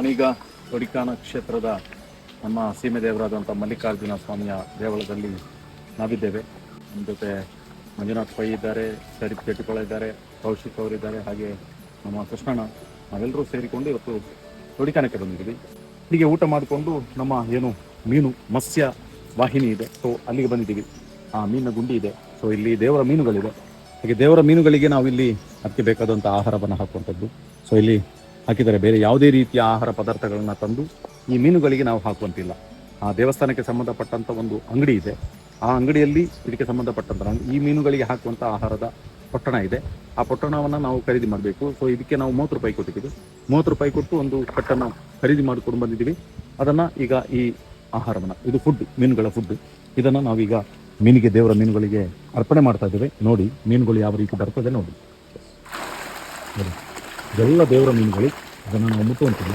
ನಾವೀಗ ಕೊಡಿಕಾನ ಕ್ಷೇತ್ರದ ನಮ್ಮ ಸೀಮೆ ದೇವರಾದಂಥ ಮಲ್ಲಿಕಾರ್ಜುನ ಸ್ವಾಮಿಯ ದೇವಳದಲ್ಲಿ ನಾವಿದ್ದೇವೆ. ನಮ್ಮ ಜೊತೆ ಮಂಜುನಾಥ್ ಪೈ ಇದ್ದಾರೆ ಜಟ್ಟಿಕೊಳ ಇದ್ದಾರೆ, ಕೌಶಿಕ್ ಅವರಿದ್ದಾರೆ ಹಾಗೆ ನಮ್ಮ ಕೃಷ್ಣಣ್ಣ. ನಾವೆಲ್ಲರೂ ಸೇರಿಕೊಂಡು ಇವತ್ತು ಕೊಡಿಕಾಣಕ್ಕೆ ಬಂದಿದ್ದೀವಿ. ಹೀಗೆ ಊಟ ಮಾಡಿಕೊಂಡು ನಮ್ಮ ಏನು ಮೀನು, ಮತ್ಸ್ಯ ವಾಹಿನಿ ಇದೆ. ಸೊ ಅಲ್ಲಿಗೆ ಬಂದಿದ್ದೀವಿ. ಆ ಮೀನಿನ ಗುಂಡಿ ಇದೆ. ಸೊ ಇಲ್ಲಿ ದೇವರ ಮೀನುಗಳಿದೆ. ಹಾಗೆ ದೇವರ ಮೀನುಗಳಿಗೆ ನಾವು ಇಲ್ಲಿ ಅದಕ್ಕೆ ಬೇಕಾದಂಥ ಆಹಾರವನ್ನು ಹಾಕುವಂಥದ್ದು. ಸೊ ಇಲ್ಲಿ ಹಾಕಿದರೆ ಬೇರೆ ಯಾವುದೇ ರೀತಿಯ ಆಹಾರ ಪದಾರ್ಥಗಳನ್ನು ತಂದು ಈ ಮೀನುಗಳಿಗೆ ನಾವು ಹಾಕುವಂತಿಲ್ಲ. ಆ ದೇವಸ್ಥಾನಕ್ಕೆ ಸಂಬಂಧಪಟ್ಟಂಥ ಒಂದು ಅಂಗಡಿ ಇದೆ. ಆ ಅಂಗಡಿಯಲ್ಲಿ ಇದಕ್ಕೆ ಸಂಬಂಧಪಟ್ಟಂಥ ಈ ಮೀನುಗಳಿಗೆ ಹಾಕುವಂಥ ಆಹಾರದ ಪೊಟ್ಟಣ ಇದೆ. ಆ ಪೊಟ್ಟಣವನ್ನು ನಾವು ಖರೀದಿ ಮಾಡಬೇಕು. ಸೊ ಇದಕ್ಕೆ ನಾವು ಮೂವತ್ತು ರೂಪಾಯಿ ಕೊಟ್ಟಿದ್ದೀವಿ. ಮೂವತ್ತು ರೂಪಾಯಿ ಕೊಟ್ಟು ಒಂದು ಕಟ್ಟನ್ನು ಖರೀದಿ ಮಾಡಿಕೊಂಡು ಬಂದಿದ್ದೀವಿ. ಅದನ್ನು ಈಗ ಈ ಆಹಾರವನ್ನು, ಇದು ಫುಡ್ ಮೀನುಗಳ ಫುಡ್ ಇದನ್ನು ನಾವೀಗ ಮೀನಿಗೆ, ದೇವರ ಮೀನುಗಳಿಗೆ ಅರ್ಪಣೆ ಮಾಡ್ತಾ ಇದ್ದೇವೆ. ನೋಡಿ, ಮೀನುಗಳು ಯಾವ ರೀತಿ ಬರ್ತದೆ ನೋಡಿ. ಇದೆಲ್ಲ ದೇವರ ಮೀನುಗಳು. ಅದನ್ನು ನಾವು ಮುಟ್ಟುವಂತಿಲ್ಲ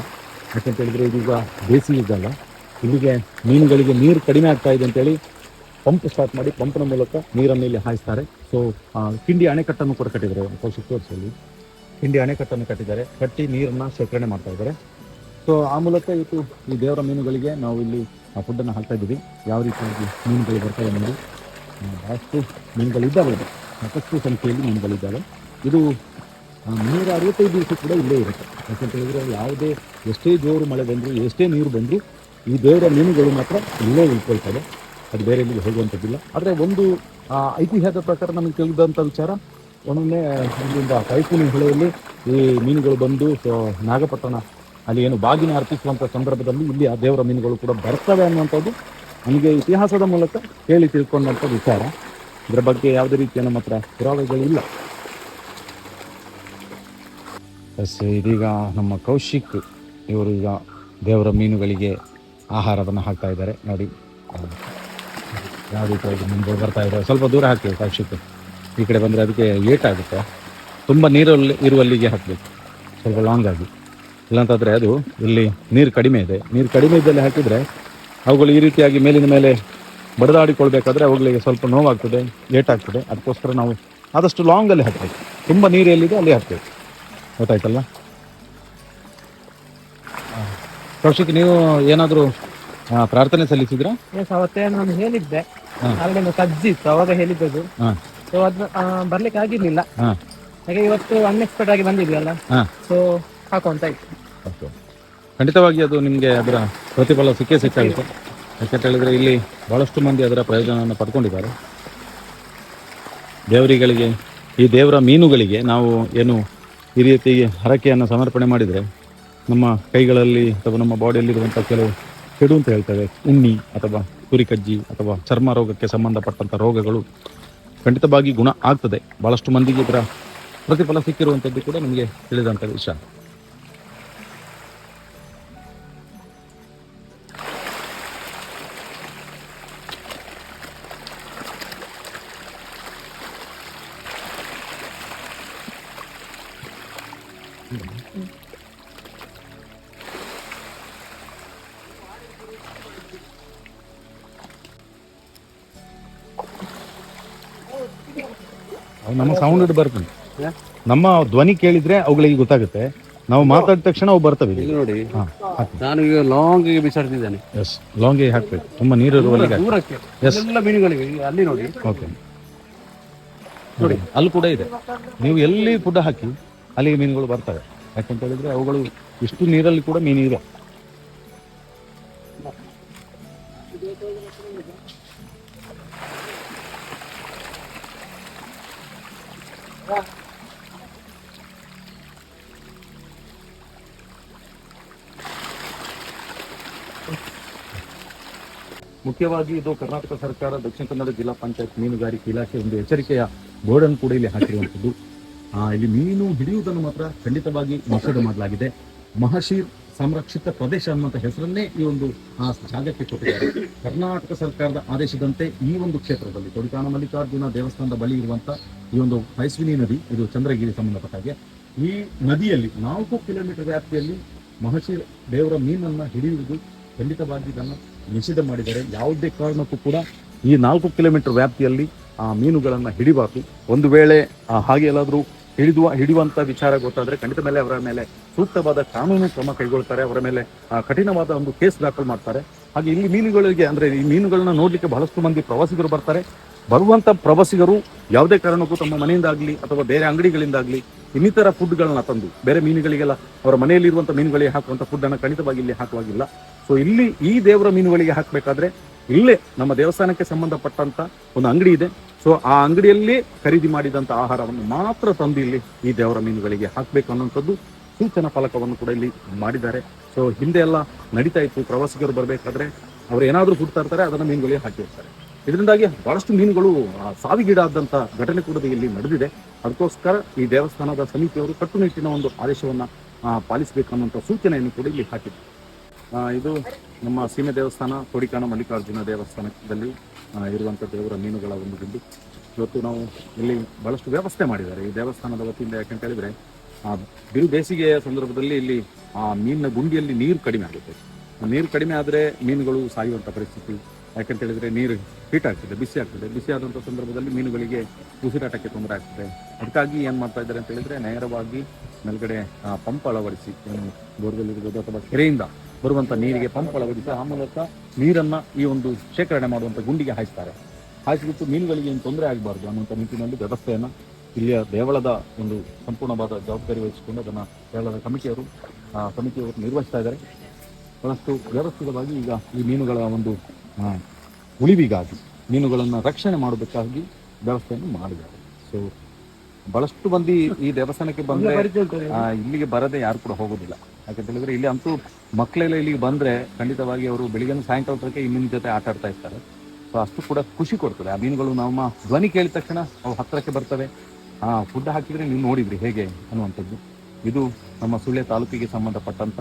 ಯಾಕಂತ ಹೇಳಿದ್ರೆ ಇದೀಗ ಬೇಸಿಗೆ ಇದ್ದಲ್ಲ. ಇಲ್ಲಿಗೆ ಮೀನುಗಳಿಗೆ ನೀರು ಕಡಿಮೆ ಆಗ್ತಾ ಇದೆ ಅಂತೇಳಿ ಪಂಪ್ ಸ್ಟಾರ್ಟ್ ಮಾಡಿ ಪಂಪ್ನ ಮೂಲಕ ನೀರನ್ನು ಇಲ್ಲಿ ಹಾಯಿಸ್ತಾರೆ. ಸೊ ಕಿಂಡಿ ಅಣೆಕಟ್ಟನ್ನು ಕೂಡ ಕಟ್ಟಿದ್ದಾರೆ. ಕೌಶಿಕ್ ವರ್ಷದಲ್ಲಿ ಕಿಂಡಿ ಅಣೆಕಟ್ಟನ್ನು ಕಟ್ಟಿದ್ದಾರೆ. ಕಟ್ಟಿ ನೀರನ್ನು ಶೇಖರಣೆ ಮಾಡ್ತಾ ಇದ್ದಾರೆ. ಸೊ ಆ ಮೂಲಕ ಇವತ್ತು ಈ ದೇವರ ಮೀನುಗಳಿಗೆ ನಾವು ಇಲ್ಲಿ ಆ ಫುಡ್ಡನ್ನು ಹಾಕ್ತಾ ಇದ್ದೀವಿ. ಯಾವ ರೀತಿಯಾಗಿ ಮೀನುಗಳು ಬರ್ತವೆ ಆ, ಬಹಳಷ್ಟು ಮೀನುಗಳಿದ್ದಾವೆ. ಸಾಕಷ್ಟು ಸಂಖ್ಯೆಯಲ್ಲಿ ಮೀನುಗಳಿದ್ದಾವೆ. ಇದು ನೂರ ಅರವತ್ತೈದು ದಿವಸ ಕೂಡ ಇಲ್ಲೇ ಇರುತ್ತೆ. ಯಾಕಂತ ಹೇಳಿದ್ರೆ ಯಾವುದೇ ಎಷ್ಟೇ ಜೋರು ಮಳೆ ಬಂದರೂ, ಎಷ್ಟೇ ನೀರು ಬಂದರೂ ಈ ದೇವರ ಮೀನುಗಳು ಮಾತ್ರ ಇಲ್ಲೇ ಉಳ್ಕೊಳ್ತವೆ. ಅದು ಬೇರೆ ಎಲ್ಲಿಗೆ ಹೋಗುವಂಥದ್ದಿಲ್ಲ. ಆದರೆ ಒಂದು ಐತಿಹ್ಯದ ಪ್ರಕಾರ ನಮಗೆ ತಿಳಿದಂಥ ವಿಚಾರ ಒಮ್ಮೊಮ್ಮೆ ಇಲ್ಲಿಂದ ಕೈಪೂನಿ ಹೊಳೆಯಲ್ಲಿ ಈ ಮೀನುಗಳು ಬಂದು ನಾಗಪಟ್ಟಣ ಅಲ್ಲಿ ಏನು ಬಾಗಿನ ಅರ್ಪಿಸುವಂಥ ಸಂದರ್ಭದಲ್ಲಿ ಇಲ್ಲಿ ಆ ದೇವರ ಮೀನುಗಳು ಕೂಡ ಬರ್ತವೆ ಅನ್ನುವಂಥದ್ದು ನಮಗೆ ಇತಿಹಾಸದ ಮೂಲಕ ಹೇಳಿ ತಿಳ್ಕೊಂಡಂಥ ವಿಚಾರ. ಇದರ ಬಗ್ಗೆ ಯಾವುದೇ ರೀತಿಯ ನಮ್ಮ ಹತ್ರ ಪುರಾವೆಗಳಿಲ್ಲ. ಇದೀಗ ನಮ್ಮ ಕೌಶಿಕ್ ಇವರು ಈಗ ದೇವರ ಮೀನುಗಳಿಗೆ ಆಹಾರವನ್ನು ಹಾಕ್ತಾ ಇದ್ದಾರೆ. ನೋಡಿ. ಯಾವ ರೀತಿಯಾಗಿ ಮುಂದೆ ಬರ್ತಾ ಇದ್ದಾರೆ ಸ್ವಲ್ಪ ದೂರ ಹಾಕ್ತೀವಿ ಕೌಶಿಕ್. ಈ ಕಡೆ ಬಂದರೆ ಅದಕ್ಕೆ ಏಟಾಗುತ್ತೆ ತುಂಬ ನೀರಲ್ಲಿ ಇರುವಲ್ಲಿಗೆ ಹಾಕಬೇಕು. ಸ್ವಲ್ಪ ಲಾಂಗ್ ಆಗಿ. ಇಲ್ಲಾಂತಂದರೆ ಅದು ಇಲ್ಲಿ ನೀರು ಕಡಿಮೆ ಇದೆ. ನೀರು ಕಡಿಮೆ ಇದ್ದಲ್ಲಿ ಹಾಕಿದರೆ ಅವುಗಳು ಈ ರೀತಿಯಾಗಿ ಮೇಲಿನ ಮೇಲೆ ಬಡದಾಡಿಕೊಳ್ಬೇಕಾದ್ರೆ ಅವುಗಳಿಗೆ ಸ್ವಲ್ಪ ನೋವಾಗ್ತದೆ ಏಟಾಗ್ತದೆ ಅದಕ್ಕೋಸ್ಕರ ನಾವು ಆದಷ್ಟು ಲಾಂಗಲ್ಲಿ ಹಾಕಬೇಕು. ತುಂಬ ನೀರು ಎಲ್ಲಿದೆ ಅಲ್ಲಿ ಹಾಕಬೇಕು. ಗೊತ್ತಾಯ್ತಲ್ಲ? ಕೌಶಿಕ್ ನೀವು ಏನಾದರೂ ಪ್ರಾರ್ಥನೆ ಸಲ್ಲಿಸಿದ್ರಾ? ಎಸ್ ಅವತ್ತೇ ನಾನು ಹೇಳಿದ್ದೆ. ಅಲ್ಲಿ ಇತ್ತು ಅವಾಗ ಹೇಳಿದ್ದದು. ಹಾ. ಸೊ ಅದ್ ಬರ್ಲಿಕ್ಕೆ ಆಗಿರ್ಲಿಲ್ಲ. ಹಾಗೆ ಇವತ್ತು ಅನ್ಎಕ್ಸ್ಪೆಕ್ಟ್ ಆಗಿ ಬಂದಿದ್ಯಲ್ಲ. ಸೊ ಇತ್ತು ಓಕೆ. ಖಂಡಿತವಾಗಿ ಅದು ನಿಮಗೆ ಅದರ ಪ್ರತಿಫಲ ಸಿಕ್ಕೇ ಸಿಕ್ಕಾಗುತ್ತೆ ಯಾಕಂತ ಹೇಳಿದ್ರೆ ಇಲ್ಲಿ ಬಹಳಷ್ಟು ಮಂದಿ ಅದರ ಪ್ರಯೋಜನವನ್ನು ಪಡ್ಕೊಂಡಿದ್ದಾರೆ. ದೇವರಿಗಳಿಗೆ ಈ ದೇವರ ಮೀನುಗಳಿಗೆ ನಾವು ಏನು ಈ ರೀತಿ ಹರಕೆಯನ್ನು ಸಮರ್ಪಣೆ ಮಾಡಿದರೆ ನಮ್ಮ ಕೈಗಳಲ್ಲಿ ಅಥವಾ ನಮ್ಮ ಬಾಡಿಯಲ್ಲಿರುವಂಥ ಕೆಲವು ಕೆಡು ಅಂತ ಹೇಳ್ತೇವೆ, ಉಣ್ಣಿ ಅಥವಾ ಕುರಿಕಜ್ಜಿ ಅಥವಾ ಚರ್ಮ ರೋಗಕ್ಕೆ ಸಂಬಂಧಪಟ್ಟಂಥ ರೋಗಗಳು ಖಂಡಿತವಾಗಿ ಗುಣ ಆಗ್ತದೆ. ಭಾಳಷ್ಟು ಮಂದಿಗೆ ಇದರ ಪ್ರತಿಫಲ ಸಿಕ್ಕಿರುವಂಥದ್ದು ಕೂಡ ನಮಗೆ ತಿಳಿದಂಥ ವಿಷಯ. ನಮ್ಮ ಸೌಂಡ್ ಬರ್ತದೆ. ನಮ್ಮ ಧ್ವನಿ ಕೇಳಿದ್ರೆ ಅವುಗಳಿಗೆ ಗೊತ್ತಾಗುತ್ತೆ. ನಾವು ಮಾತಾಡಿದ ತಕ್ಷಣ ಅವು ಬರ್ತವೆ ಇಲ್ಲಿ ನೋಡಿ. ನಾನು ಈಗ ಲಾಂಗ್ ಬಿಸಾಡ್ತಿದ್ದೇನೆ ಎಸ್ ಲಾಂಗಿಗೆ ಹಾಕ್ಬೇಕು. ತುಂಬಾ ನೀರು ದೂರಕ್ಕೆ ಎಲ್ಲ ಮೀನುಗಳಿವೆ ಅಲ್ಲಿ ನೋಡಿ. ಓಕೆ ನೋಡಿ. ಅಲ್ಲಿ ಕೂಡ ಇದೆ. ನೀವು ಎಲ್ಲಿ ಫುಡ್ ಹಾಕಿ ಅಲ್ಲಿಗೆ ಮೀನುಗಳು ಬರ್ತವೆ. ಯಾಕಂತ ಹೇಳಿದ್ರೆ ಅವುಗಳು ಇಷ್ಟು ನೀರಲ್ಲಿ ಕೂಡ ಮೀನು ಇದೆ ಮುಖ್ಯವಾಗಿ ಇದು ಕರ್ನಾಟಕ ಸರ್ಕಾರ ದಕ್ಷಿಣ ಕನ್ನಡ ಜಿಲ್ಲಾ ಪಂಚಾಯತ್ ಮೀನುಗಾರಿಕೆ ಇಲಾಖೆ ಒಂದು ಎಚ್ಚರಿಕೆಯ ಅನ್ನು ಕೂಡ ಇಲ್ಲಿ ಹಾಕಿರುವಂತದ್ದು ಇಲ್ಲಿ ಮೀನು ಹಿಡಿಯುವುದನ್ನು ಮಾತ್ರ ಖಂಡಿತವಾಗಿ ನಿಷೇಧ ಮಾಡಲಾಗಿದೆ. ಮಹಶೀರ್ ಸಂರಕ್ಷಿತ ಪ್ರದೇಶ ಅನ್ನುವಂತ ಹೆಸರನ್ನೇ ಈ ಒಂದು, ಆ, ಜಾಗಕ್ಕೆ ಕೊಟ್ಟಿದ್ದಾರೆ. ಕರ್ನಾಟಕ ಸರ್ಕಾರದ ಆದೇಶದಂತೆ ಈ ಒಂದು ಕ್ಷೇತ್ರದಲ್ಲಿ ಕೊಡಿಕಾನ ಮಲ್ಲಿಕಾರ್ಜುನ ದೇವಸ್ಥಾನದ ಬಳಿ ಇರುವಂತ ಈ ಒಂದು ಪೈಸ್ವಿನಿ ನದಿ, ಇದು ಚಂದ್ರಗಿರಿ ಸಂಬಂಧಪಟ್ಟ ಹಾಗೆ ಈ ನದಿಯಲ್ಲಿ ನಾಲ್ಕು ಕಿಲೋಮೀಟರ್ ವ್ಯಾಪ್ತಿಯಲ್ಲಿ ಮಹರ್ಷಿ ದೇವರ ಮೀನನ್ನ ಹಿಡಿಯುವುದು ಖಂಡಿತವಾಗಿ ಇದನ್ನು ನಿಷೇಧ ಮಾಡಿದರೆ ಯಾವುದೇ ಕಾರಣಕ್ಕೂ ಕೂಡ ಈ ನಾಲ್ಕು ಕಿಲೋಮೀಟರ್ ವ್ಯಾಪ್ತಿಯಲ್ಲಿ ಆ ಮೀನುಗಳನ್ನು ಹಿಡಿಬಾರ್ದು. ಒಂದು ವೇಳೆ ಹಾಗೆ ಎಲ್ಲಾದರೂ ಹಿಡಿದುವ, ಹಿಡಿಯುವಂತ ವಿಚಾರ ಗೊತ್ತಾದ್ರೆ ಖಂಡಿತ ಮೇಲೆ ಅವರ ಮೇಲೆ ಸೂಕ್ತವಾದ ಕಾನೂನು ಕ್ರಮ ಕೈಗೊಳ್ತಾರೆ. ಅವರ ಮೇಲೆ ಕಠಿಣವಾದ ಒಂದು ಕೇಸ್ ದಾಖಲು ಮಾಡ್ತಾರೆ. ಹಾಗೆ ಇಲ್ಲಿ ಮೀನುಗಳಿಗೆ, ಅಂದ್ರೆ ಈ ಮೀನುಗಳನ್ನ ನೋಡ್ಲಿಕ್ಕೆ ಬಹಳಷ್ಟು ಮಂದಿ ಪ್ರವಾಸಿಗರು ಬರ್ತಾರೆ. ಬರುವಂತ ಪ್ರವಾಸಿಗರು ಯಾವುದೇ ಕಾರಣಕ್ಕೂ ತಮ್ಮ ಮನೆಯಿಂದಾಗ್ಲಿ ಅಥವಾ ಬೇರೆ ಅಂಗಡಿಗಳಿಂದಾಗ್ಲಿ ಇನ್ನಿತರ ಫುಡ್ಗಳನ್ನ ತಂದು, ಬೇರೆ ಮೀನುಗಳಿಗೆಲ್ಲ ಅವರ ಮನೆಯಲ್ಲಿರುವಂಥ ಮೀನುಗಳಿಗೆ ಹಾಕುವಂಥ ಫುಡ್ ಅನ್ನ ಖಂಡಿತವಾಗಿ ಇಲ್ಲಿ ಹಾಕುವಾಗಿಲ್ಲ. ಸೊ ಇಲ್ಲಿ ಈ ದೇವರ ಮೀನುಗಳಿಗೆ ಹಾಕಬೇಕಾದ್ರೆ ಇಲ್ಲೇ ನಮ್ಮ ದೇವಸ್ಥಾನಕ್ಕೆ ಸಂಬಂಧಪಟ್ಟಂತ ಒಂದು ಅಂಗಡಿ ಇದೆ. ಸೊ ಆ ಅಂಗಡಿಯಲ್ಲಿ ಖರೀದಿ ಮಾಡಿದಂತ ಆಹಾರವನ್ನು ಮಾತ್ರ ತಂದು ಇಲ್ಲಿ ಈ ದೇವರ ಮೀನುಗಳಿಗೆ ಹಾಕಬೇಕು ಅನ್ನುವಂಥದ್ದು ಸೂಚನಾ ಫಲಕವನ್ನು ಕೂಡ ಇಲ್ಲಿ ಮಾಡಿದ್ದಾರೆ. ಸೊ ಹಿಂದೆ ಎಲ್ಲ ನಡೀತಾ ಇತ್ತು. ಪ್ರವಾಸಿಗರು ಬರಬೇಕಾದ್ರೆ ಅವ್ರು ಏನಾದರೂ ಫುಡ್ ಇರ್ತಾರೆ ಅದನ್ನು ಮೀನುಗಳಿಗೆ ಹಾಕಿರ್ತಾರೆ. ಇದರಿಂದಾಗಿ ಬಹಳಷ್ಟು ಮೀನುಗಳು ಆ, ಸಾವಿಗೀಡಾದಂತ ಘಟನೆ ಕೂಡ ಇಲ್ಲಿ ನಡೆದಿದೆ. ಅದಕ್ಕೋಸ್ಕರ ಈ ದೇವಸ್ಥಾನದ ಸಮಿತಿಯವರು ಕಟ್ಟುನಿಟ್ಟಿನ ಒಂದು ಆದೇಶವನ್ನ ಆ, ಪಾಲಿಸಬೇಕು ಅನ್ನುವಂಥ ಸೂಚನೆಯನ್ನು ಕೂಡ ಇಲ್ಲಿ ಹಾಕಿದೆ ಇದು ನಮ್ಮ ಸೀಮೆ ದೇವಸ್ಥಾನ ಕೊಡಿಕಾಣ ಮಲ್ಲಿಕಾರ್ಜುನ ದೇವಸ್ಥಾನದಲ್ಲಿ ಇರುವಂಥ ದೇವರ ಮೀನುಗಳ ಒಂದು ಗುಂಡಿ. ಇವತ್ತು ನಾವು ಇಲ್ಲಿ ಬಹಳಷ್ಟು ವ್ಯವಸ್ಥೆ ಮಾಡಿದ್ದಾರೆ. ಈ ದೇವಸ್ಥಾನದ ವತಿಯಿಂದ ಯಾಕಂತ ಹೇಳಿದ್ರೆ ಆ ಬಿರು ಬೇಸಿಗೆಯ ಸಂದರ್ಭದಲ್ಲಿ ಇಲ್ಲಿ ಆ ಮೀನಿನ ಗುಂಡಿಯಲ್ಲಿ ನೀರು ಕಡಿಮೆ ಆಗುತ್ತೆ. ನೀರು ಕಡಿಮೆ ಆದರೆ ಮೀನುಗಳು ಸಾಯುವಂಥ ಪರಿಸ್ಥಿತಿ ಯಾಕಂತ ಹೇಳಿದ್ರೆ ನೀರು ಹೀಟ್ ಆಗ್ತದೆ, ಬಿಸಿ ಆಗ್ತದೆ. ಬಿಸಿ ಆದಂಥ ಸಂದರ್ಭದಲ್ಲಿ ಮೀನುಗಳಿಗೆ ಉಸಿರಾಟಕ್ಕೆ ತೊಂದರೆ ಆಗ್ತದೆ. ಅದಕ್ಕಾಗಿ ಏನು ಮಾಡ್ತಾ ಇದ್ದಾರೆ ಅಂತ ಹೇಳಿದ್ರೆ ನೇರವಾಗಿ ಮೇಲ್ಗಡೆ ಪಂಪ್ ಅಳವಡಿಸಿ ಬೋರ್ವೆಲ್ ಇರ್ಬೋದು ಅಥವಾ ಕೆರೆಯಿಂದ ಬರುವಂತ ನೀರಿಗೆ ಪಂಪ್ ಅಳವಡಿಸಿ, ಆ ಮೂಲಕ ನೀರನ್ನ ಈ ಒಂದು ಶೇಖರಣೆ ಮಾಡುವಂತ ಗುಂಡಿಗೆ ಹಾಯಿಸ್ತಾರೆ. ಹಾಯಿಸಿಬಿಟ್ಟು ಮೀನುಗಳಿಗೆ ಏನು ತೊಂದರೆ ಆಗಬಾರ್ದು ಅನ್ನುವಂಥ ನಿಟ್ಟಿನಲ್ಲಿ ವ್ಯವಸ್ಥೆಯನ್ನು ಇಲ್ಲಿಯ ದೇವಳದ ಒಂದು ಸಂಪೂರ್ಣವಾದ ಜವಾಬ್ದಾರಿ ವಹಿಸಿಕೊಂಡು ಅದನ್ನು ದೇವಳದ ಕಮಿಟಿಯವರು ಸಮಿತಿಯವರು ನಿರ್ವಹಿಸ್ತಾ ಇದ್ದಾರೆ. ಬಹಳಷ್ಟು ವ್ಯವಸ್ಥಿತವಾಗಿ ಈಗ ಈ ಮೀನುಗಳ ಒಂದು ಉಳಿವಿಗಾಗಿ ಮೀನುಗಳನ್ನು ರಕ್ಷಣೆ ಮಾಡೋದಕ್ಕಾಗಿ ವ್ಯವಸ್ಥೆಯನ್ನು ಮಾಡಿದ್ದಾರೆ. ಸೊ ಬಹಳಷ್ಟು ಮಂದಿ ಈ ದೇವಸ್ಥಾನಕ್ಕೆ ಬಂದ್ರೆ ಇಲ್ಲಿಗೆ ಬರದೆ ಯಾರು ಕೂಡ ಹೋಗೋದಿಲ್ಲ. ಯಾಕಂತ ಹೇಳಿದ್ರೆ ಇಲ್ಲಿ ಅಂತೂ ಮಕ್ಕಳೆಲ್ಲ ಇಲ್ಲಿಗೆ ಬಂದ್ರೆ ಖಂಡಿತವಾಗಿ ಅವರು ಬೆಳಿಗ್ಗೆ ಸಾಯಂಕಾಲ ತನಕ ಈ ಮೀನಿನ ಜೊತೆ ಆಟ ಆಡ್ತಾ ಇರ್ತಾರೆ. ಸೊ ಅಷ್ಟು ಕೂಡ ಖುಷಿ ಕೊಡ್ತದೆ. ಆ ಮೀನುಗಳು ನಮ್ಮ ಧ್ವನಿ ಕೇಳಿದ ತಕ್ಷಣ ಅವು ಹತ್ತಿರಕ್ಕೆ ಬರ್ತವೆ. ಆ ಫುಡ್ ಹಾಕಿದ್ರೆ ನೀವು ನೋಡಿದ್ರಿ ಹೇಗೆ ಅನ್ನುವಂಥದ್ದು. ಇದು ನಮ್ಮ ಸುಳ್ಯ ತಾಲೂಕಿಗೆ ಸಂಬಂಧಪಟ್ಟಂತ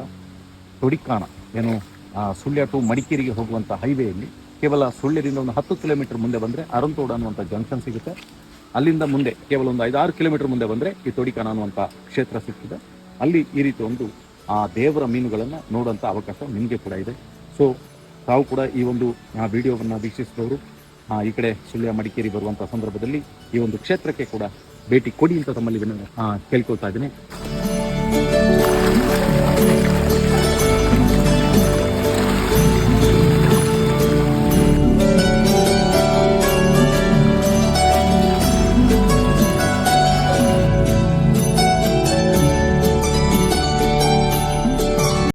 ತೊಡಿಕಾಣ. ಏನು ಸುಳ್ಯ ಟು ಮಡಿಕೇರಿಗೆ ಹೋಗುವಂಥ ಹೈವೇಯಲ್ಲಿ ಕೇವಲ ಸುಳ್ಯದಿಂದ ಒಂದು ಹತ್ತು ಕಿಲೋಮೀಟರ್ ಮುಂದೆ ಬಂದರೆ ಅರಂತೋಡ ಅನ್ನುವಂಥ ಜಂಕ್ಷನ್ ಸಿಗುತ್ತೆ. ಅಲ್ಲಿಂದ ಮುಂದೆ ಕೇವಲ ಒಂದು ಐದಾರು ಕಿಲೋಮೀಟರ್ ಮುಂದೆ ಬಂದರೆ ಈ ತೊಡಿಕಾಣ ಅನ್ನುವಂಥ ಕ್ಷೇತ್ರ ಸಿಗ್ತದೆ. ಅಲ್ಲಿ ಈ ರೀತಿ ಒಂದು, ಆ, ದೇವರ ಮೀನುಗಳನ್ನು ನೋಡುವಂಥ ಅವಕಾಶ ನಿಮಗೆ ಕೂಡ ಇದೆ. ಸೊ ತಾವು ಕೂಡ ಈ ಒಂದು, ಆ, ವಿಡಿಯೋವನ್ನ ವೀಕ್ಷಿಸಿದವರು ಈ ಕಡೆ ಸುಳ್ಯ ಮಡಿಕೇರಿ ಬರುವಂಥ ಸಂದರ್ಭದಲ್ಲಿ ಈ ಒಂದು ಕ್ಷೇತ್ರಕ್ಕೆ ಕೂಡ ಭೇಟಿ ಕೊಡಿ ಅಂತ ತಮ್ಮಲ್ಲಿ ಕೇಳ್ಕೊಳ್ತಾ ಇದ್ದೀನಿ.